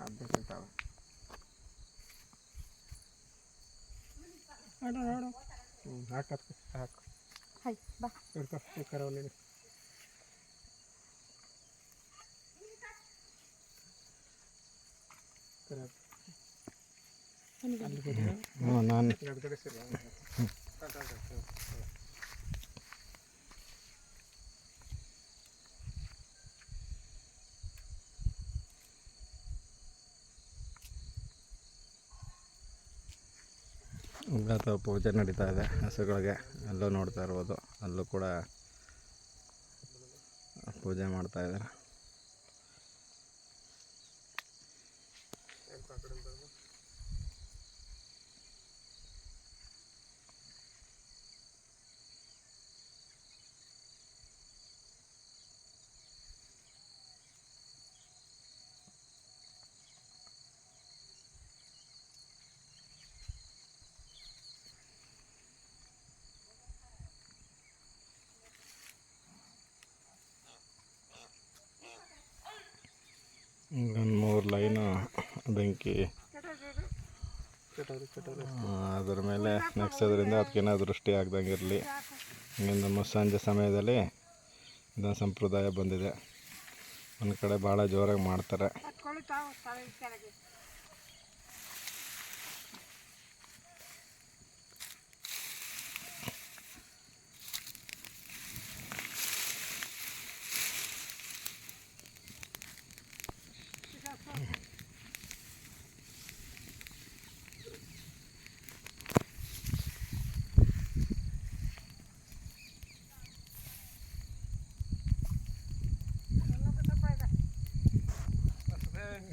ಅದ್ಬಿಟ್ಟಿರ್ತಾವೆ ನೋಡು ನೋಡು ಹ್ಞೂ ಹಾಕತ್ತೆ ಹಾಕು ಹಾಯ್ ಬಾ ಹಿಡ್ಕೊ ಕುಕ್ಕರ್ ಅವನಿಗೆ ಅಲ್ಲಿ ಕೂತ್ಕೊ. ಹ್ಞೂ ನಾನು ಎರಡು ಕಡೆ ಸೇರಿ ಅಥವಾ ಪೂಜೆ ನಡೀತಾ ಇದೆ. ಹಸುಗಳಿಗೆ ಅಲ್ಲೂ ನೋಡ್ತಾ ಇರ್ಬೋದು. ಅಲ್ಲೂ ಕೂಡ ಪೂಜೆ ಮಾಡ್ತಾ ಇದ್ದಾರೆ. ಬೆಂಕಿ. ಅದರ ಮೇಲೆ ನೆಕ್ಸೋದ್ರಿಂದ ಅದಕ್ಕೇನೋ ದೃಷ್ಟಿ ಆಗ್ದಂಗೆ ಇರಲಿ. ನಮ್ಮ ಸಂಜೆ ಸಮಯದಲ್ಲಿ ಇದೊಂದು ಸಂಪ್ರದಾಯ ಬಂದಿದೆ. ಒಂದು ಕಡೆ ಭಾಳ ಜೋರಾಗಿ ಮಾಡ್ತಾರೆ.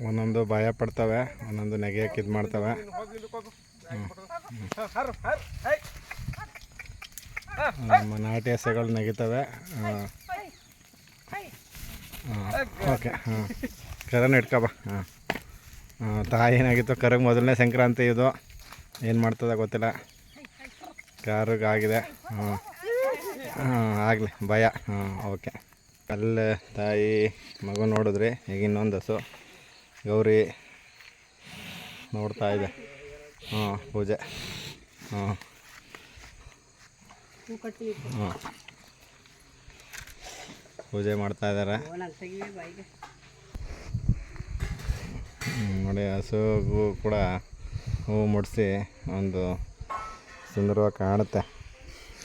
ಒಂದೊಂದು ಭಯ ಪಡ್ತವೆ, ಒಂದೊಂದು ನೆಗೆಯಕ್ಕೆ ಇದು ಮಾಡ್ತವೆ. ನಮ್ಮ ನಾಟಿ ಹಸೆಗಳು ನೆಗಿತವೆ. ಓಕೆ. ಹಾಂ. ಕರನ ಇಟ್ಕೊಬ ಹಾಂ. ತಾಯಿ ಏನಾಗಿತ್ತು? ಕರಗೆ ಮೊದಲನೇ ಸಂಕ್ರಾಂತಿ ಇದು. ಏನು ಮಾಡ್ತದ ಗೊತ್ತಿಲ್ಲ. ಆಗಿದೆ. ಹಾಂ. ಹಾಂ, ಆಗಲಿ. ಭಯ. ಹಾಂ, ಓಕೆ. ಅಲ್ಲೇ ತಾಯಿ ಮಗು ನೋಡಿದ್ರಿ, ಈಗ ಇನ್ನೊಂದು ಹಸು. ಗೌರಿ ನೋಡ್ತಾ ಇದೆ. ಹಾಂ, ಪೂಜೆ. ಹಾಂ. ಹೂ. ಪೂಜೆ ಮಾಡ್ತಾ ಇದ್ದಾರೆ ನೋಡಿ ಹಸುಗೂ ಕೂಡ ಹೂವು ಮುಡಿಸಿ ಒಂದು ಸುಂದರವಾಗಿ ಕಾಣುತ್ತೆ.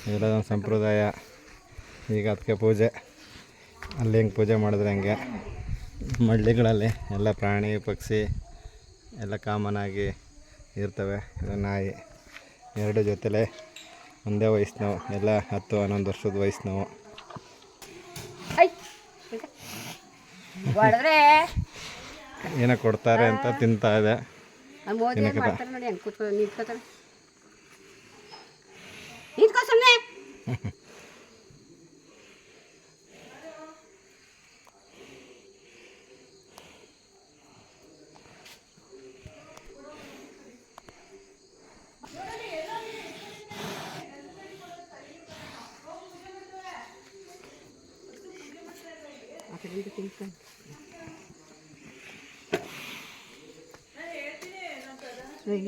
ಇದೆಲ್ಲ ಸಂಪ್ರದಾಯ. ಈಗ ಅದಕ್ಕೆ ಪೂಜೆ. ಅಲ್ಲಿ ಹೆಂಗೆ ಪೂಜೆ ಮಾಡಿದ್ರೆ ಹಂಗೆ. ಮಳ್ಳಿಗಳಲ್ಲಿ ಎಲ್ಲ ಪ್ರಾಣಿ ಪಕ್ಷಿ ಎಲ್ಲ ಕಾಮನ್ ಆಗಿ ಇರ್ತವೆ. ಇದು ನಾಯಿ. ಎರಡು ಜೊತೆಲೆ ಒಂದೇ ವಯಸ್ಸಿನವು. ಎಲ್ಲ ಹತ್ತು ಹನ್ನೊಂದು ವರ್ಷದ ವಯಸ್ಸಿನವು. ಏನೋ ಕೊಡ್ತಾರೆ ಅಂತ ತಿಂತಾ ಇದೆ. ಆ ಮೋದಿ ಏನ್ ಏನಕ್ಕದ? ಮಾಡ್ತಾರೆ ನೋಡಿ ಹೆಂಗೆ ಕೂತ್ಕೊ ನಿಂತ್ಕೋತಾರೆ ನಿಂತ್ಕೋ ಸುಮ್ಮನೆ ಕಡೆಯಿಂದ ತಿನ್ಕೊಂಡು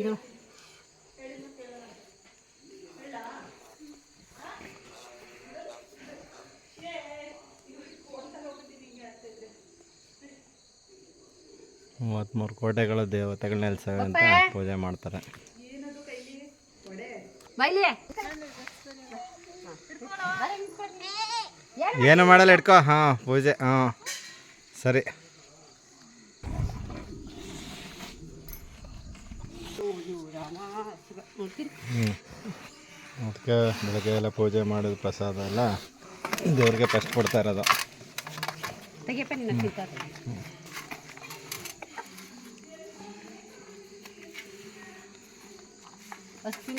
ಇರೋ ಮೂವತ್ತ್ಮೂರು ಕೋಟೆಗಳ ದೇವತೆಗಳು ನೆಲೆಸವೆ ಅಂತ ಪೂಜೆ ಮಾಡ್ತಾರೆ. ಬೈಲಿ ಏನು ಮಾಡಲ್ಲ ಇಟ್ಕೋ. ಹಾಂ ಪೂಜೆ ಹಾಂ. ಸರಿ. ಹ್ಞೂ ಅದಕ್ಕೆ ಬೆಳಗ್ಗೆ ಎಲ್ಲ ಪೂಜೆ ಮಾಡೋದು ಪ್ರಸಾದ ಎಲ್ಲ ದೇವ್ರಿಗೆ ಫಸ್ಟ್ ಕೊಡ್ತಾ ಇರೋದು. ಹ್ಞೂ ನಿನ್ನ ತಿಂತಾರೆ ಅಷ್ಟು